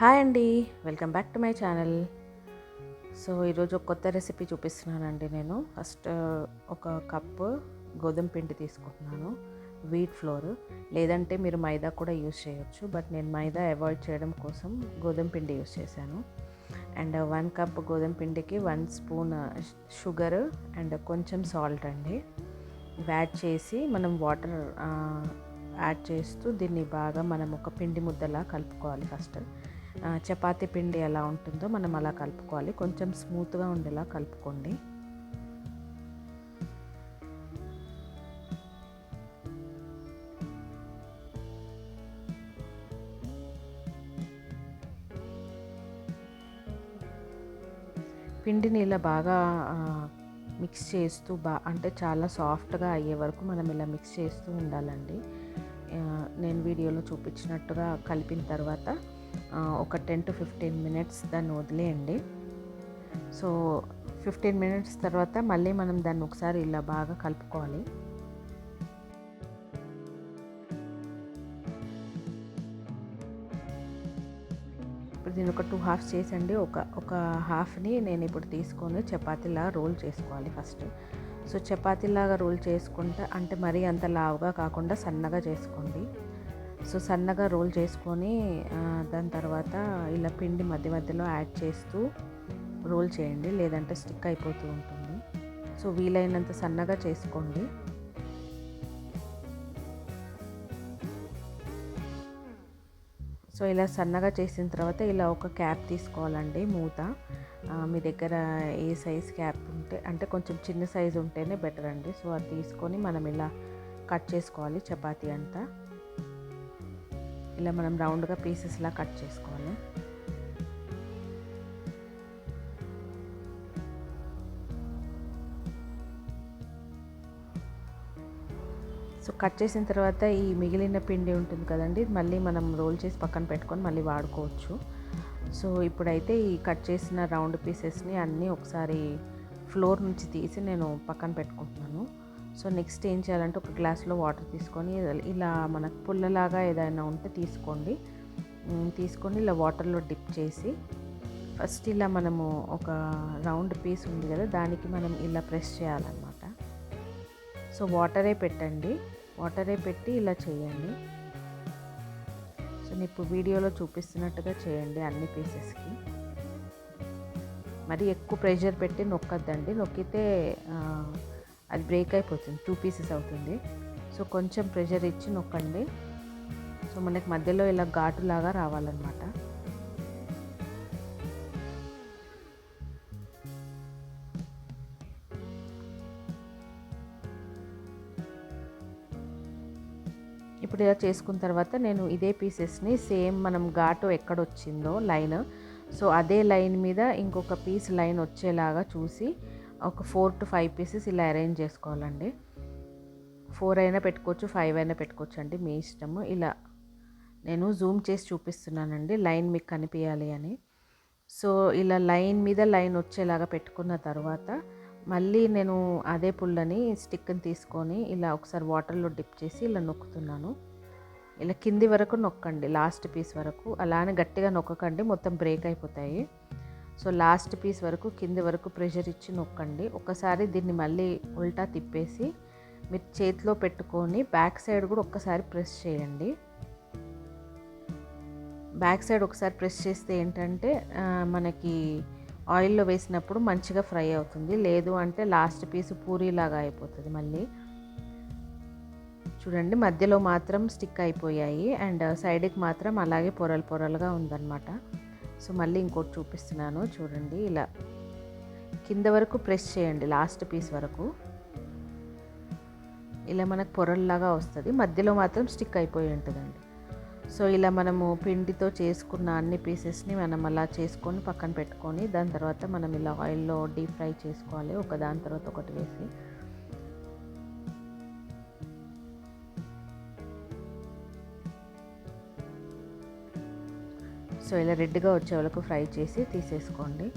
Hi అండి. Welcome back to my channel. So ఈరోజు ఒక కొత్త రెసిపీ చూపిస్తున్నానండి నేను. ఫస్ట్ ఒక కప్పు గోధుమ పిండి తీసుకుంటున్నాను. Wheat flour. లేదంటే మీరు మైదా కూడా యూస్ చేయొచ్చు. బట్ నేను మైదా అవాయిడ్ చేయడం కోసం గోధుమ పిండి యూస్ చేశాను. అండ్ వన్ కప్ గోధుమ పిండికి వన్ స్పూన్ షుగర్ అండ్ కొంచెం సాల్ట్ అండి. యాడ్ చేసి మనం వాటర్ యాడ్ చేస్తూ దీన్ని బాగా మనం ఒక పిండి ముద్దలా కలుపుకోవాలి ఫస్ట్. చపాతీ పిండి ఎలా ఉంటుందో మనం అలా కలుపుకోవాలి. కొంచెం స్మూత్గా ఉండేలా కలుపుకోండి. పిండిని ఇలా బాగా మిక్స్ చేస్తూ బా అంటే చాలా సాఫ్ట్గా అయ్యే వరకు మనం ఇలా మిక్స్ చేస్తూ ఉండాలండి. నేను వీడియోలో చూపించినట్టుగా కలిపిన తర్వాత ఒక టెన్ టు ఫిఫ్టీన్ మినిట్స్ దాన్ని వదిలేయండి. సో ఫిఫ్టీన్ మినిట్స్ తర్వాత మళ్ళీ మనం దాన్ని ఒకసారి ఇలా బాగా కలుపుకోవాలి. ఇప్పుడు దీన్ని ఒక టూ హాఫ్స్ చేసండి ఒక ఒక హాఫ్ని నేను ఇప్పుడు తీసుకొని చపాతీలా రోల్ చేసుకోవాలి ఫస్ట్. సో చపాతీలాగా రోల్ చేసుకుంటే అంటే మరీ అంత లావుగా కాకుండా సన్నగా చేసుకోండి. సో సన్నగా రోల్ చేసుకొని దాని తర్వాత ఇలా పిండి మధ్య మధ్యలో యాడ్ చేస్తూ రోల్ చేయండి. లేదంటే స్టిక్ అయిపోతూ ఉంటుంది. సో వీలైనంత సన్నగా చేసుకోండి. సో ఇలా సన్నగా చేసిన తర్వాత ఇలా ఒక క్యాప్ తీసుకోవాలండి మూత. మీ దగ్గర ఏ సైజ్ క్యాప్ ఉంటే అంటే కొంచెం చిన్న సైజ్ ఉంటేనే బెటర్ అండి. సో అది తీసుకొని మనం ఇలా కట్ చేసుకోవాలి చపాతీ అంతా. ఇలా మనం రౌండ్గా పీసెస్లా కట్ చేసుకోవాలి. సో కట్ చేసిన తర్వాత ఈ మిగిలిన పిండి ఉంటుంది కదండి మళ్ళీ మనం రోల్ చేసి పక్కన పెట్టుకొని మళ్ళీ వాడుకోవచ్చు. సో ఇప్పుడైతే ఈ కట్ చేసిన రౌండ్ పీసెస్ని అన్నీ ఒకసారి ఫ్లోర్ నుంచి తీసి నేను పక్కన పెట్టుకుంటున్నాను. సో నెక్స్ట్ ఏం చేయాలంటే ఒక గ్లాస్లో వాటర్ తీసుకొని ఇలా మనకు పుల్లలాగా ఏదైనా ఉంటే తీసుకోండి. తీసుకొని ఇలా వాటర్లో డిప్ చేసి ఫస్ట్ ఇలా మనము ఒక రౌండ్ పీస్ ఉంది కదా దానికి మనం ఇలా ప్రెస్ చేయాలన్నమాట. సో వాటరే పెట్టండి. వాటరే పెట్టి ఇలా చేయండి. సో నేను ఇప్పుడు వీడియోలో చూపిస్తున్నట్టుగా చేయండి అన్ని పీసెస్కి. మరి ఎక్కువ ప్రెషర్ పెట్టి నొక్కద్దండి. నొక్కితే అది బ్రేక్ అయిపోతుంది. టూ పీసెస్ అవుతుంది. సో కొంచెం ప్రెషర్ ఇచ్చి నొక్కండి. సో మనకి మధ్యలో ఇలా ఘాటులాగా రావాలన్నమాట. ఇప్పుడు ఇలా చేసుకున్న తర్వాత నేను ఇదే పీసెస్ని సేమ్ మనం ఘాటు ఎక్కడొచ్చిందో లైన్ సో అదే లైన్ మీద ఇంకొక పీస్ లైన్ వచ్చేలాగా చూసి ఒక ఫోర్ టు ఫైవ్ పీసెస్ ఇలా అరేంజ్ చేసుకోవాలండి. ఫోర్ అయినా పెట్టుకోవచ్చు ఫైవ్ అయినా పెట్టుకోవచ్చు అండి మీ ఇష్టము. ఇలా నేను జూమ్ చేసి చూపిస్తున్నానండి లైన్ మీకు కనిపించాలి అని. సో ఇలా లైన్ మీద లైన్ వచ్చేలాగా పెట్టుకున్న తర్వాత మళ్ళీ నేను అదే పుల్లని స్టిక్ని తీసుకొని ఇలా ఒకసారి వాటర్లో డిప్ చేసి ఇలా నొక్కుతున్నాను. ఇలా కింది వరకు నొక్కండి లాస్ట్ పీస్ వరకు. అలానే గట్టిగా నొక్కకండి మొత్తం బ్రేక్ అయిపోతాయి. సో లాస్ట్ పీస్ వరకు కింది వరకు ప్రెషర్ ఇచ్చి నొక్కండి. ఒకసారి దీన్ని మళ్ళీ ఉల్టా తిప్పేసి మీరు చేతిలో పెట్టుకొని బ్యాక్ సైడ్ కూడా ఒక్కసారి ప్రెస్ చేయండి. బ్యాక్ సైడ్ ఒకసారి ప్రెస్ చేస్తే ఏంటంటే మనకి ఆయిల్లో వేసినప్పుడు మంచిగా ఫ్రై అవుతుంది. లేదు అంటే లాస్ట్ పీస్ పూరీలాగా అయిపోతుంది మళ్ళీ. చూడండి మధ్యలో మాత్రం స్టిక్ అయిపోయాయి. అండ్ సైడ్కి మాత్రం అలాగే పొరలు పొరలుగా ఉందన్నమాట. సో మళ్ళీ ఇంకోటి చూపిస్తున్నాను చూడండి ఇలా. కింద వరకు ప్రెస్ చేయండి లాస్ట్ పీస్ వరకు. ఇలా మనకు పొరల్లాగా వస్తుంది మధ్యలో మాత్రం స్టిక్ అయిపోయి ఉంటుందండి. సో ఇలా మనము పిండితో చేసుకున్న అన్ని పీసెస్ని మనం అలా చేసుకొని పక్కన పెట్టుకొని దాని తర్వాత మనం ఇలా ఆయిల్లో డీప్ ఫ్రై చేసుకోవాలి ఒక దాని తర్వాత ఒకటి వేసి. సో ఇలా రెడ్గా వచ్చే వరకు ఫ్రై చేసి తీసేసుకోండి.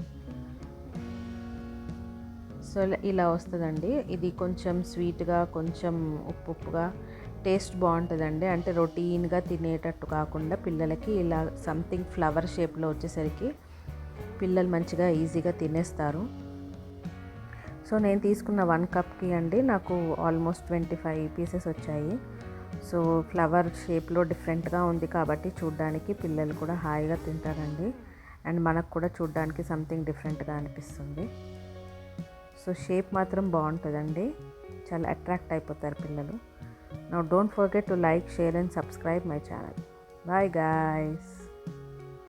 సో ఇలా వస్తుందండి. ఇది కొంచెం స్వీట్గా కొంచెం ఉప్పు ఉప్పుగా టేస్ట్ బాగుంటుందండి. అంటే రొటీన్గా తినేటట్టు కాకుండా పిల్లలకి ఇలా సంథింగ్ ఫ్లవర్ షేప్లో వచ్చేసరికి పిల్లలు మంచిగా ఈజీగా తినేస్తారు. సో నేను తీసుకున్న వన్ కప్కి అండి నాకు ఆల్మోస్ట్ ట్వంటీ ఫైవ్ పీసెస్ వచ్చాయి. సో ఫ్లవర్ షేప్లో డిఫరెంట్గా ఉంది కాబట్టి చూడ్డానికి పిల్లలు కూడా హాయిగా తింటారండి. అండ్ మనకు కూడా చూడ్డానికి సంథింగ్ డిఫరెంట్గా అనిపిస్తుంది. సో షేప్ మాత్రం బాగుంటుందండి. చాలా అట్రాక్ట్ అయిపోతారు పిల్లలు. నా don't forget to like share and subscribe my channel. Bye guys.